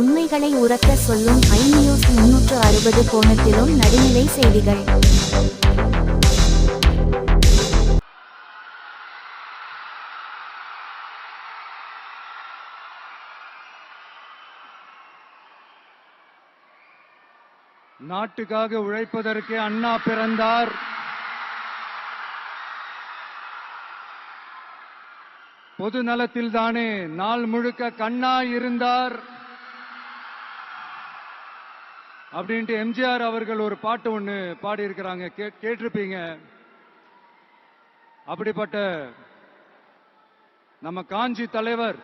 உண்மைகளை உரக்க சொல்லும் ஐ நியூஸ் முன்னூற்று அறுபது கோணத்திலும் நடுநிலை செய்திகள். நாட்டுக்காக உழைப்பதற்கு அண்ணா பிறந்தார். பொது நலத்தில்தானே நாள் முழுக்க கண்ணா இருந்தார். அப்படின்ட்டு எம்ஜிஆர் அவர்கள் ஒரு பாட்டு ஒண்ணு பாடி இருக்கிறாங்க கேட்டிருப்பீங்க. அப்படிப்பட்ட நம்ம காஞ்சி தலைவர்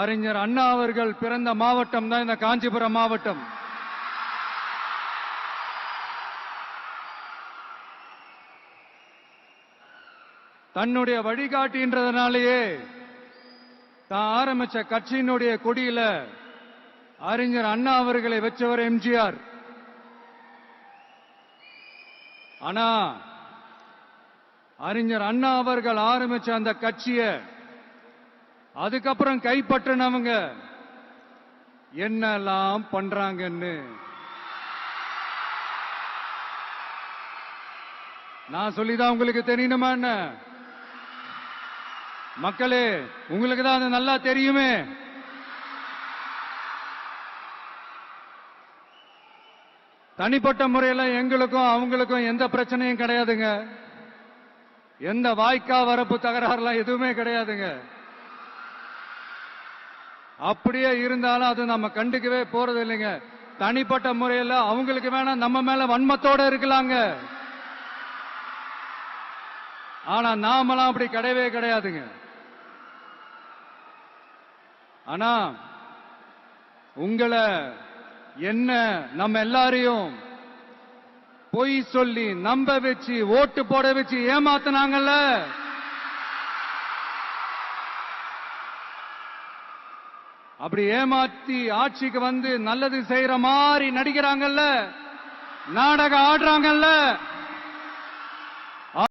அறிஞர் அண்ணா அவர்கள் பிறந்த மாவட்டம் தான் இந்த காஞ்சிபுரம் மாவட்டம். தன்னுடைய வழிகாட்டின்றதுனாலேயே தான் ஆரம்பிச்ச கட்சியினுடைய கொடியில அறிஞர் அண்ணா அவர்களை வச்சவர் எம்ஜிஆர். ஆனா அறிஞர் அண்ணா அவர்கள் ஆரம்பிச்ச அந்த கட்சியை அதுக்கப்புறம் கைப்பற்றினவங்க என்னெல்லாம் பண்றாங்கன்னு. நான் சொல்லிதான் உங்களுக்கு தெரியணுமா என்ன? மக்களே உங்களுக்கு தான் அது நல்லா தெரியுமே? தனிப்பட்ட முறையில் எங்களுக்கும் அவங்களுக்கும் எந்த பிரச்சனையும் கிடையாதுங்க. எந்த வாய்க்கா வரப்பு தகராறுலாம் எதுவுமே கிடையாதுங்க. அப்படியே இருந்தாலும் அது நம்ம கண்டுக்கவே போறது இல்லைங்க. தனிப்பட்ட முறையில் அவங்களுக்கு வேணா நம்ம மேல வன்மத்தோட இருக்கலாங்க. ஆனா நாமெல்லாம் அப்படி கிடையவே கிடையாதுங்க. ஆனா உங்களை என்ன நம்ம எல்லாரையும் பொய் சொல்லி நம்ப வச்சு ஓட்டு போட வச்சு ஏமாத்தினாங்கல்ல? அப்படி ஏமாத்தி ஆட்சிக்கு வந்து நல்லது செய்யற மாதிரி நடிக்கிறாங்கல்ல? நாடகம் ஆடுறாங்கல்ல?